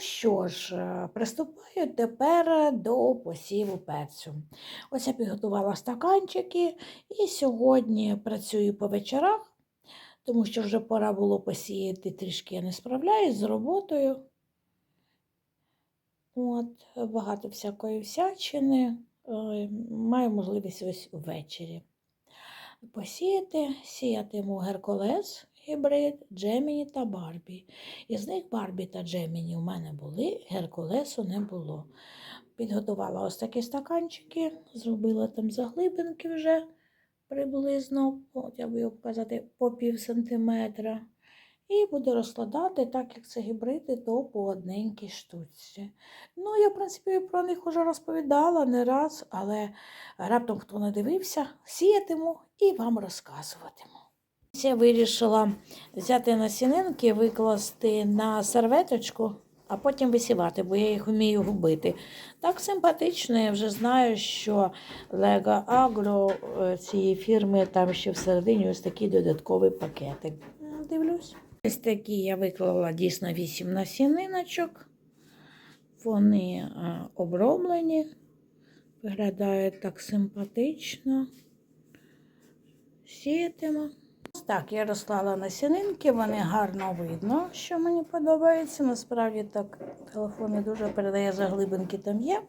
що ж, е, приступаю тепер до посіву перцю. Ось я підготувала стаканчики і сьогодні працюю по вечорах, тому що вже пора було посіяти, трішки я не справляюсь з роботою. От, багато всякої всячини. Е, Маю можливість ось ввечері посіяти. Сіятиму Геркулес, гібрид, Джеміні та Барбі. Із них Барбі та Джеміні у мене були, Геркулесу не було. Підготувала ось такі стаканчики, зробила там заглибинки вже приблизно, от я буду показати, по пів сантиметра. І буду розкладати, так як це гібриди, то по одненькій штучці. Ну, я, в принципі, про них вже розповідала не раз, але раптом хто не дивився, сіятиму і вам розказуватиму. Я вирішила взяти насінинки, викласти на серветочку, а потім висівати, бо я їх вмію губити. Так симпатично, я вже знаю, що Lego Agro е, цієї фірми там ще всередині ось такий додатковий пакетик. Дивлюсь. Ось такі я виклала дійсно 8 насіниночок. Вони е, оброблені, виглядають так симпатично. Сіятиму. Так, я розклала насінинки, вони гарно видно, що мені подобається. Насправді так телефон не дуже передає заглибинки там є.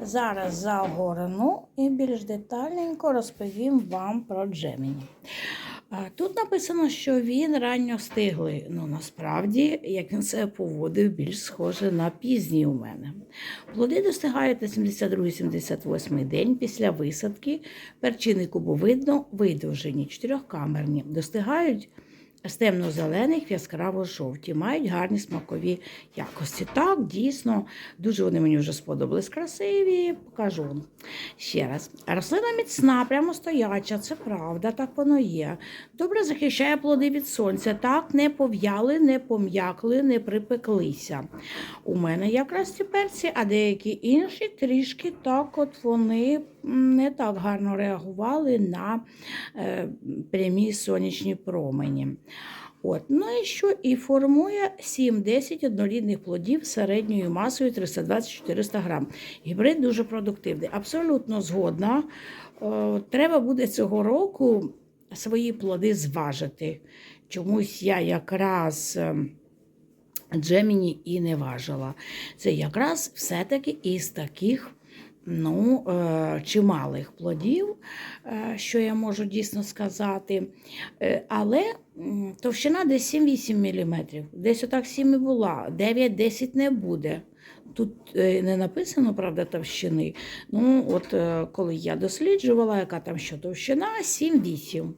Зараз загорну і більш детальненько розповім вам про Джеміні. Тут написано, що він ранньо стиглий. Ну, насправді, як він себе поводив, більш схоже на пізній у мене. Плоди достигають на 72-78 день після висадки. Перчини кубовидно видовжені, чотирьохкамерні. Достигають з темно-зелених в яскраво-жовті, мають гарні смакові якості. Так, дійсно, дуже вони мені вже сподобались. Красиві, покажу вам ще раз. Рослина міцна, прямо стояча, це правда, так воно є. Добре захищає плоди від сонця. Так, не пов'яли, не пом'якли, не припеклися. У мене якраз ці перці, а деякі інші трішки так, от вони не так гарно реагували на е, прямі сонячні промені. От. Ну і що? І формує 7-10 однорідних плодів середньою масою 320-400 грам. Гібрид дуже продуктивний. Абсолютно згодна. Е, Треба буде цього року свої плоди зважити. Чомусь я якраз. ем, Джеміні і не важила. Це якраз все-таки із таких ну, е, чималих плодів, е, що я можу дійсно сказати. Е, Але товщина десь 7-8 мм. Десь отак 7 і була, 9-10 не буде. Тут не написано, правда, товщини. Ну, от коли я досліджувала, яка там що товщина, 7-8.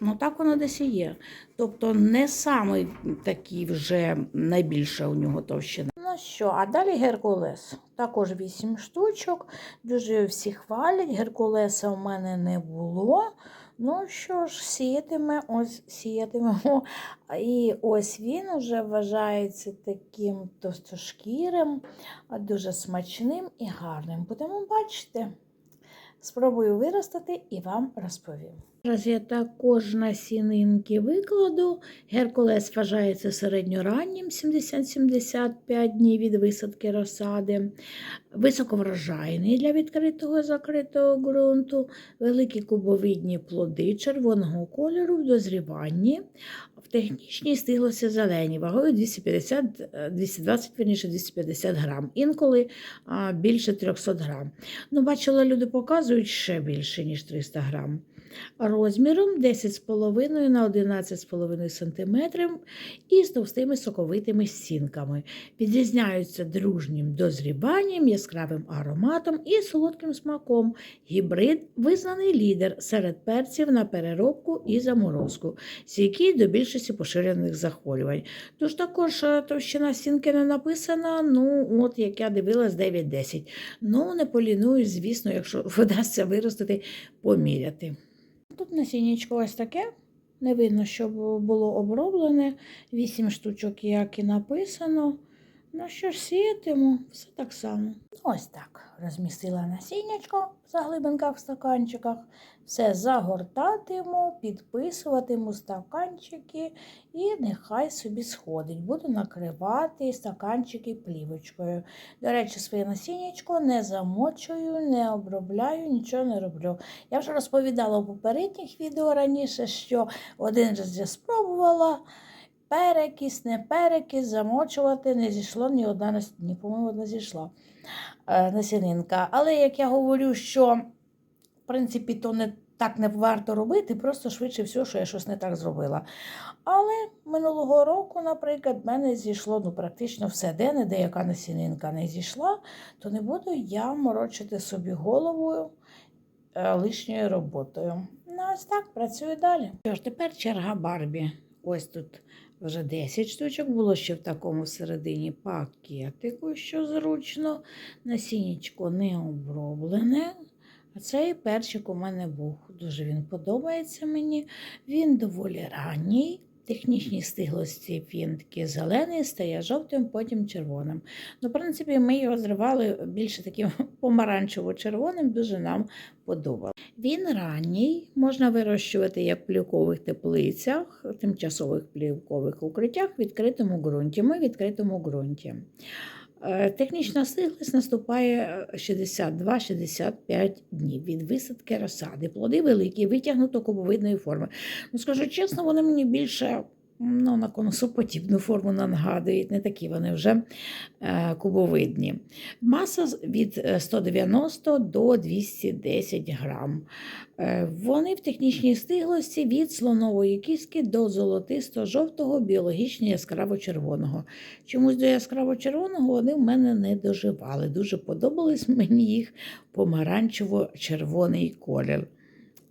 Ну, так воно десь і є. Тобто не самий такий вже найбільша у нього товщина. Ну що, а далі Геркулес. Також 8 штучок. Дуже всі хвалять. Геркулеса у мене не було. Ну що ж, сіятиме, ось сіятимемо. І ось він вже вважається таким товстошкірим, дуже смачним і гарним. Будемо бачити. Спробую виростити і вам розповім. Зараз я також насінинки викладу. Геркулес вважається середньораннім 70-75 днів від висадки розсади. Високоврожайний для відкритого закритого ґрунту, великі кубовидні плоди червоного кольору в дозріванні, в технічній стиглося зелені, вагою 250, е, 220, верніше 250 грам, інколи більше 300 грам. Ну, бачила, люди показують ще більше, ніж 300 грам. Розміром 10,5 на 11,5 см і з товстими соковитими стінками. Відрізняються дружнім дозріванням, яскравим ароматом і солодким смаком. Гібрид визнаний лідер серед перців на переробку і заморозку, стійкий до більшості поширених захворювань. Тож також е, товщина стінки не написана, ну, от як я дивилась, 9-10. Ну, не полінуюсь, звісно, якщо вдасться виростити, поміряти. Тут насіннячко ось таке. Не видно, щоб було оброблене. 8 штучок, як і написано. Ну що ж, сіятиму, все так само. Ось так. Розмістила насіннячко в заглибинках в стаканчиках. Все загортатиму, підписуватиму стаканчики і нехай собі сходить. Буду накривати стаканчики плівочкою. До речі, своє насіннячко не замочую, не обробляю, нічого не роблю. Я вже розповідала у попередніх відео раніше, що один раз я спробувала. Перекіс, не перекіс, замочувати не зійшло ні одна нас- ні, по-моєму, одна зійшла е, насінинка. Але як я говорю, що в принципі то не так не варто робити, просто швидше всього, що я щось не так зробила. Але минулого року, наприклад, в мене зійшло ну, практично все, де не деяка насінинка не зійшла, то не буду я морочити собі головою е, лишньою роботою. Ну, ось так, працюю далі. Що ж, тепер черга Барбі. Ось тут вже 10 штучок було ще в такому середині пакетику, що зручно. Насіннячко не оброблене. А цей перчик у мене був. Дуже він подобається мені. Він доволі ранній. Технічній стиглості він такий зелений, стає жовтим, потім червоним. Ну, в принципі, ми його зривали більше таким помаранчево-червоним, дуже нам подобалося. Він ранній, можна вирощувати як в плівкових теплицях, тимчасових плівкових укриттях в відкритому ґрунті. Ми в відкритому ґрунті. Е, Технічна стиглість наступає е, 62-65 днів від висадки розсади. Плоди великі, витягнуто кубовидної форми. Ну, скажу чесно, вони мені більше ну, на конусоподібну форму нагадують, не такі вони вже е, кубовидні. Маса від е, 190 до 210 грам. Е, Вони в технічній стиглості від слонової кістки до золотисто-жовтого, біологічно яскраво-червоного. Чомусь до яскраво-червоного вони в мене не доживали. Дуже подобались мені їх помаранчево-червоний колір.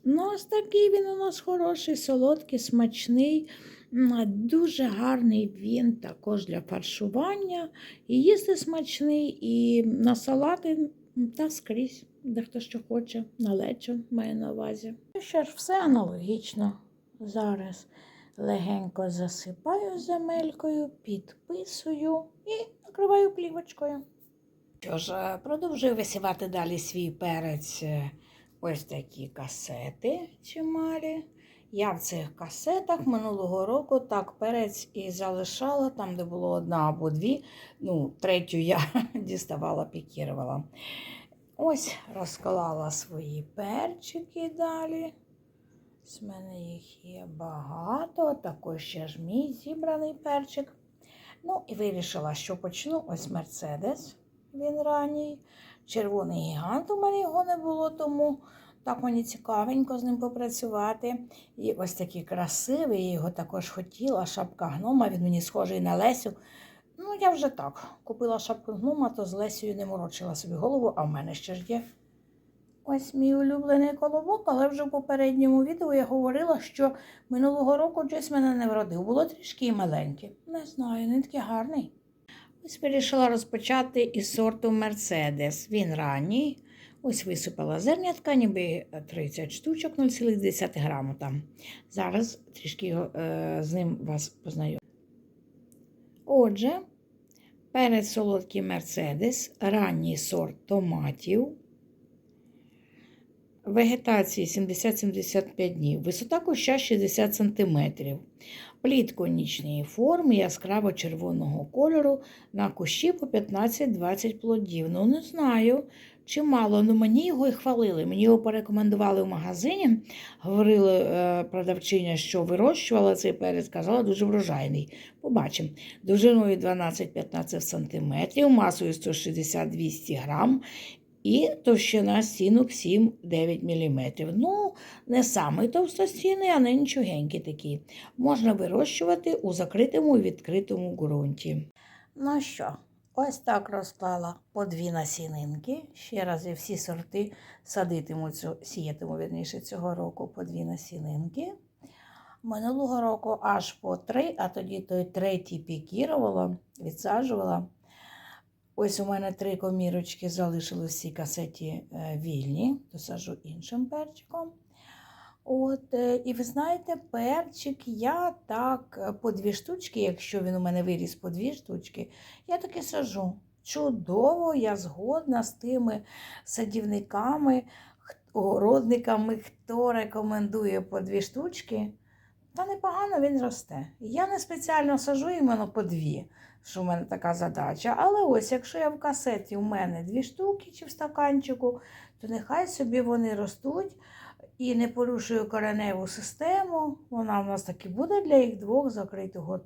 Ну, ось такий він у нас хороший, солодкий, смачний. Дуже гарний він також для фаршування. І їсти смачний, і на салати та скрізь, де хто що хоче, на лечо маю на увазі. Ну Що ж, все аналогічно. Зараз легенько засипаю земелькою, підписую і накриваю плівочкою. Що ж, е, продовжую висівати далі свій перець. е, Ось такі касети чималі. Я в цих касетах минулого року так перець і залишала, там, де було одна або дві. Ну, третю я діставала, пікірувала. Ось розклала свої перчики далі. З мене їх є багато, також ще ж мій зібраний перчик. Ну і вирішила, що почну ось Мерседес. Він ранній. Червоний гігант у мене його не було, тому так мені цікавенько з ним попрацювати. І ось такий красивий, я його також хотіла. Шапка гнома, він мені схожий на Лесю. Ну, я вже так. Купила шапку гнома, то з Лесею не морочила собі голову, а в мене ще ж є. Ось мій улюблений колобок, але вже в попередньому відео я говорила, що минулого року Джейс мене не вродив. Було трішки і маленьке. Не знаю, не такий гарний. Ось вирішила розпочати із сорту Мерседес. Він ранній. Ось висипала зернятка, ніби 30 штучок, 0,10 граму там. Зараз трішки його, е, з ним вас познайомлю. Отже, перед солодкий Мерседес, ранній сорт томатів. Вегетації 70-75 днів, висота куща 60 см. Плід конічної форми яскраво червоного кольору на кущі по 15-20 плодів. Ну, не знаю, чи мало. Ну, мені його і хвалили. Мені його порекомендували в магазині. Говорили е, продавчиня, що вирощувала цей перець, казала, дуже врожайний. Побачимо. Довжиною 12-15 см, масою 160-200 грам. І товщина стінок 7-9 мм. Ну, не самий товстостінний, а не нічогенький такий. Можна вирощувати у закритому і відкритому ґрунті. Ну що, ось так розклала по дві насінинки. Ще раз я всі сорти садитиму, сіятиму вірніше цього року по дві насінинки. Минулого року аж по три, а тоді той третій пікірувала, відсаджувала. Ось у мене три комірочки залишились в цій касеті е, вільні, досаджу іншим перчиком. От, е, і ви знаєте, перчик я так е, по дві штучки, якщо він у мене виріс по дві штучки, я таки сажу. Чудово, я згодна з тими садівниками, огородниками, хто рекомендує по дві штучки. Та непогано він росте. Я не спеціально сажу іменно по дві, що в мене така задача. Але ось, якщо я в касеті у мене дві штуки чи в стаканчику, то нехай собі вони ростуть і не порушую кореневу систему. Вона в нас таки буде для їх двох закритого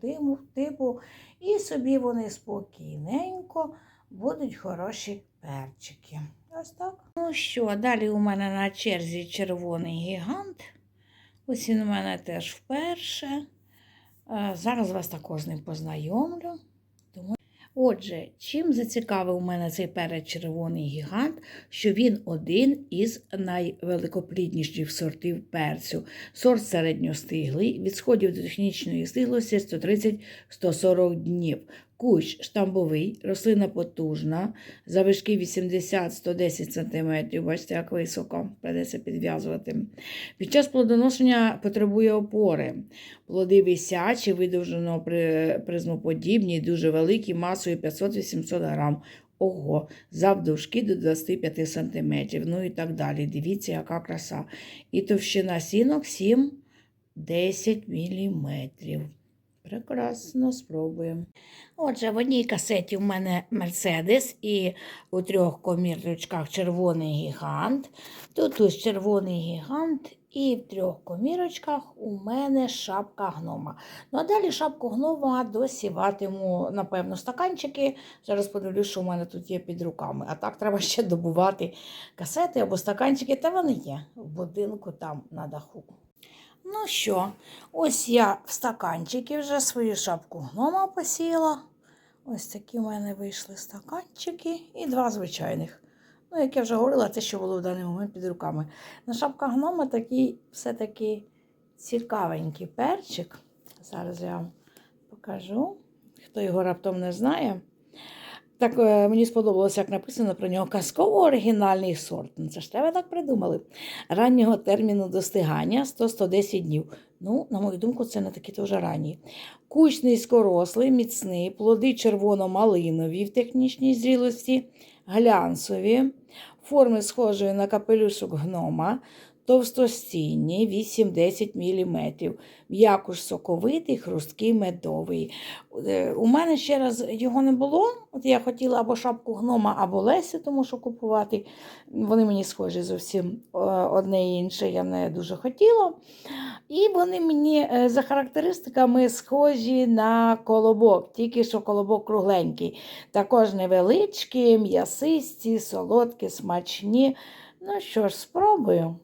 типу. І собі вони спокійненько будуть хороші перчики. Ось так. Ну що, далі у мене на черзі червоний гігант. Ось він у мене теж вперше. Е, Зараз вас також з ним познайомлю. Отже, чим зацікавив мене цей перець червоний гігант, що він один із найвеликоплідніших сортів перцю. Сорт середньостиглий, від сходів до технічної стиглості 130-140 днів. Кущ штамбовий, рослина потужна, завишки 80-110 см. Бачите, як високо, придеться підв'язувати. Під час плодоношення потребує опори. Плоди висячі, видовжено при- призмоподібні, дуже великі, масою 500-800 грам. Ого, завдовжки до 25 см. Ну і так далі. Дивіться, яка краса. І товщина сінок 7-10 мм. Прекрасно, спробуємо. Отже, в одній касеті в мене Мерседес і у трьох комірочках червоний гігант. Тут ось червоний гігант, і в трьох комірочках у мене шапка гнома. Ну а далі шапку гнома досіватиму, напевно, стаканчики. Зараз подивлюсь, що у мене тут є під руками. А так треба ще добувати касети або стаканчики, та вони є в будинку там на даху. Ну що, ось я в стаканчики вже свою шапку гнома посіяла. Ось такі в мене вийшли стаканчики і два звичайних. Ну, як я вже говорила, те, що було в даний момент під руками. На шапка гнома такий все-таки цікавенький перчик. Зараз я вам покажу. Хто його раптом не знає. Так е, мені сподобалося, як написано про нього казково оригінальний сорт. Ну, це ж тебе так придумали. Раннього терміну достигання 100-110 днів. Ну, на мою думку, це не такі дуже ранні. Кущ низькорослий, міцний, плоди червоно-малинові в технічній зрілості, глянцеві, форми схожої на капелюшок гнома, товстостінні 8-10 мм, м'якуш соковитий, хрусткий медовий. Е, У мене ще раз його не було. От я хотіла або шапку гнома, або Лесі, тому що купувати. Вони мені схожі зовсім е, одне і інше, я не дуже хотіла. І вони мені е, за характеристиками схожі на колобок, тільки що колобок кругленький. Також невеличкі, м'ясисті, солодкі, смачні. Ну що ж, спробую.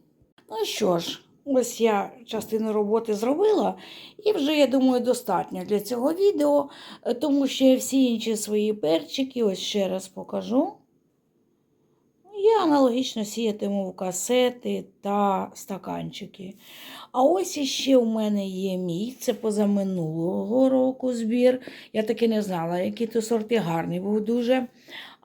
Ну що ж, ось я частину роботи зробила, і вже, я думаю, достатньо для цього відео, е, тому що я всі інші свої перчики, ось ще раз покажу. Я аналогічно сіятиму в касети та стаканчики. А ось іще у мене є мій, це позаминулого року збір. Я таки не знала, які то сорти гарний був дуже.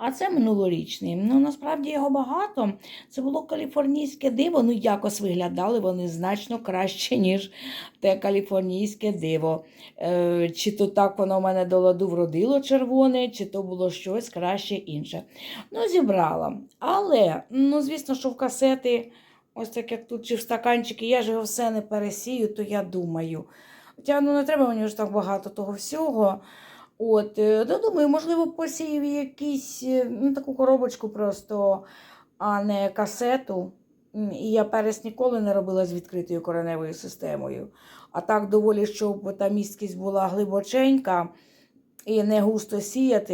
А це минулорічний. Ну, насправді його багато. Це було каліфорнійське диво. Ну, якось виглядали вони значно краще, ніж те каліфорнійське диво. Е, чи то так воно в мене до ладу вродило червоне, чи то було щось краще інше. Ну, зібрала. Але, ну, звісно, що в касети, ось так як тут чи в стаканчики, я ж його все не пересію, то я думаю. Хоча ну, не треба мені ж так багато того всього. От, ну, думаю, можливо, посіяв якийсь е, ну, таку коробочку просто, а не касету. І я перес ніколи не робила з відкритою кореневою системою. А так доволі, щоб та місткість була глибоченька і не густо сіяти.